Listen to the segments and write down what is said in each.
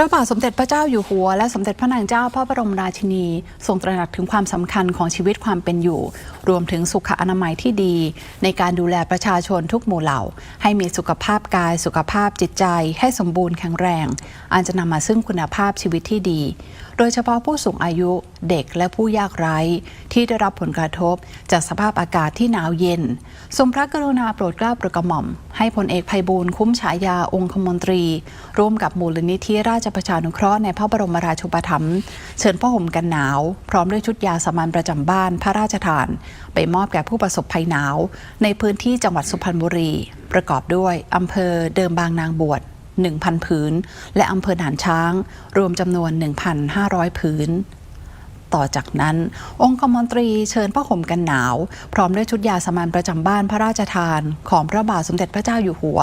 ระบาทสมเด็จพระเจ้าอยู่หัว และสมเด็จพระนางเจ้าพระบรมราชินี ทรงตระหนักถึงความสำคัญของชีวิตความเป็นอยู่ รวมถึงสุขอนามัยที่ดี ในการดูแลประชาชนทุกหมู่เหล่า ให้มีสุขภาพกาย สุขภาพจิตใจ ให้สมบูรณ์แข็งแรง อันจะนำมาซึ่งคุณภาพชีวิตที่ดี โดยเฉพาะผู้สูงอายุเด็กและผู้ยากไร้ ที่ได้รับผลกระทบ จากสภาพอากาศที่หนาวเย็น ทรงพระกรุณาโปรดเกล้าโปรดกระหม่อม ให้พลเอกภัยบูลย์คุ้มฉายาองคมนตรี ร่วมกับมูลนิธิราชประชานุเคราะห์ในพระบรมราชูปถัมภ์เชิญผ้าห่มกันหนาว พร้อมด้วยชุดยาสมัญประจำบ้านพระราชทาน ไปมอบแก่ผู้ประสบภัยหนาว ในพื้นที่จังหวัดสุพรรณบุรี ประกอบด้วยอำเภอเดิมบางนางบวช1,000 ผืน และอำเภอด่านช้าง รวมจำนวน 1,500 ผืน ต่อจากนั้น องคมนตรีเชิญผ้าห่มกันหนาว พร้อมด้วยชุดยาสมัญประจำบ้านพระราชทาน ของพระบาทสมเด็จพระเจ้าอยู่หัว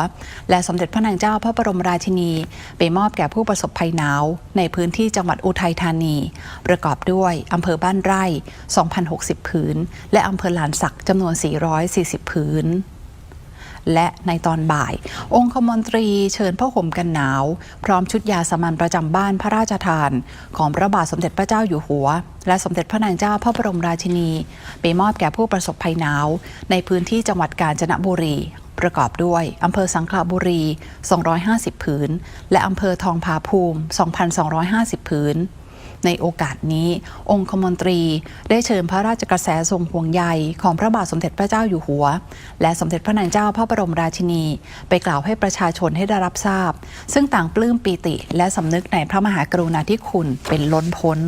และสมเด็จพระนางเจ้าพระบรมราชินี ไปมอบแก่ผู้ประสบภัยหนาว ในพื้นที่จังหวัดอุทัยธานี ประกอบด้วยอำเภอบ้านไร่ 2,060 ผืน และอำเภอหลานสักจำนวน 440 ผืน และในตอนบ่าย องคมนตรีเชิญผ้าห่มกันหนาว พร้อมชุดยาสามัญประจำบ้านพระราชทาน ของพระบาทสมเด็จพระเจ้าอยู่หัว และสมเด็จพระนางเจ้าพระบรมราชินี ไปมอบแก่ผู้ประสบภัยหนาว ในพื้นที่จังหวัดกาญจนบุรีประกอบด้วย อำเภอสังขละบุรี 250 ผืน และอำเภอทองผาภูมิ 2,250 ผืน ในโอกาสนี้ องคมนตรีได้เชิญพระราชกระแสทรงห่วงใยของพระบาทสมเด็จพระเจ้าอยู่หัว และสมเด็จพระนางเจ้าพระบรมราชินี ไปกล่าวให้ประชาชนให้ได้รับทราบ ซึ่งต่างปลื้มปีติและสำนึกในพระมหากรุณาธิคุณเป็นล้นพ้น